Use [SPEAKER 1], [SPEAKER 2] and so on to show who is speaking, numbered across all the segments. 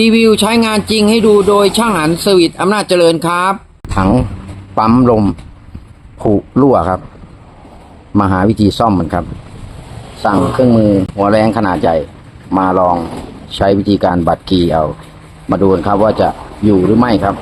[SPEAKER 1] รีวิวใช้งานจริงให้ดูโดยช่างหันสวิตอำนาจเจริญครับ ถังปั๊มลมผุรั่วครับ มาหาวิธีซ่อมมันครับ สั่งเครื่องมือหัวแรงขนาดใหญ่ มาลองใช้วิธีการบัดกีเอา มาดูกันครับว่าจะอยู่หรือไม่ครับ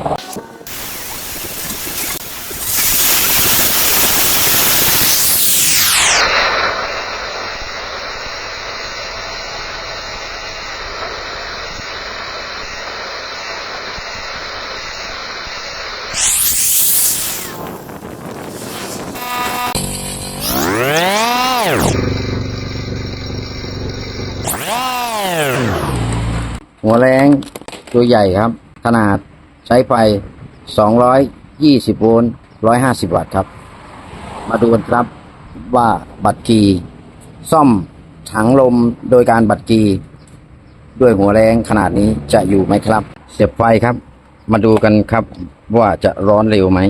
[SPEAKER 1] หัวแรงตัวใหญ่ครับ ขนาดใช้ไฟ 220 โวลต์ 150 วัตต์ครับ มาดูกันครับว่าบัตรกีซ่อมถังลมโดยการบัตรกี ด้วยหัวแรงขนาดนี้จะอยู่ไหมครับ เสียบไฟครับ มาดูกันครับว่าจะร้อนเร็วไหม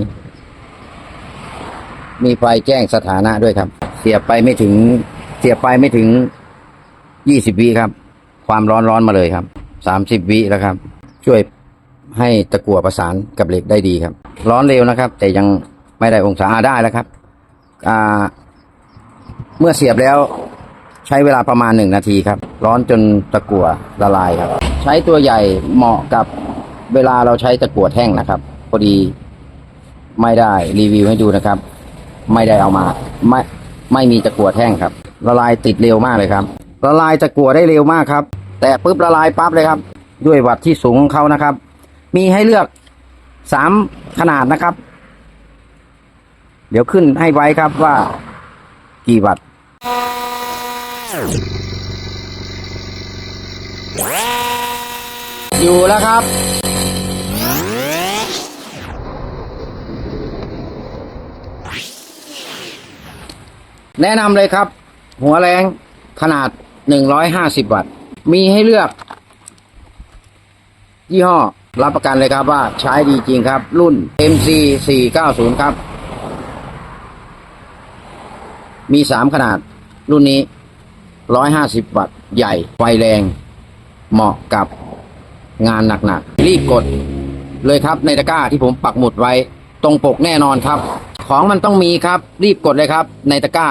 [SPEAKER 1] มีไฟแจ้งสถานะด้วยครับ เสียบไปไม่ถึง เสียบไปไม่ถึง 20วิครับ ความร้อนร้อนมาเลยครับ 30วิแล้วครับ ช่วยให้ตะกั่วประสานกับเหล็กได้ดีครับ ร้อนเร็วนะครับ แต่ยังไม่ได้องศาอ่าได้แล้วครับอ่าเมื่อเสียบแล้วใช้เวลาประมาณหนึ่งนาทีครับ ร้อนจนตะกั่วละลายครับ ใช้ตัวใหญ่เหมาะกับเวลาเราใช้ตะกั่วแท่งนะครับพอดีไม่ได้รีวิวให้ดูนะครับ ไม่ได้เอามาไม่ไม่มีตะกั่วแท่งครับ ละลายติดเร็วมากเลยครับ ละลายตะกั่วได้เร็วมากครับ แต่ปุ๊บละลายปั๊บเลยครับ ด้วยวัตที่สูงของเขานะครับ มีให้เลือกสามขนาดนะครับ เดี๋ยวขึ้นให้ไว้ครับว่ากี่วัตอยู่แล้วครับ แนะนำเลยครับ หัวแรงขนาด 150 วัตต์ มีให้เลือก ยี่ห้อ รับประกันเลยครับว่าใช้ดีจริงครับ รุ่น MC 490ครับ มีสามขนาด รุ่นนี้150วัตต์ใหญ่ ไฟแรง เหมาะกับงานหนักๆ รีบกดเลยครับในตะกร้าที่ผมปักหมุดไว้ ตรงปกแน่นอนครับ ของมันต้องมีครับ รีบกดเลยครับ ในตะกร้า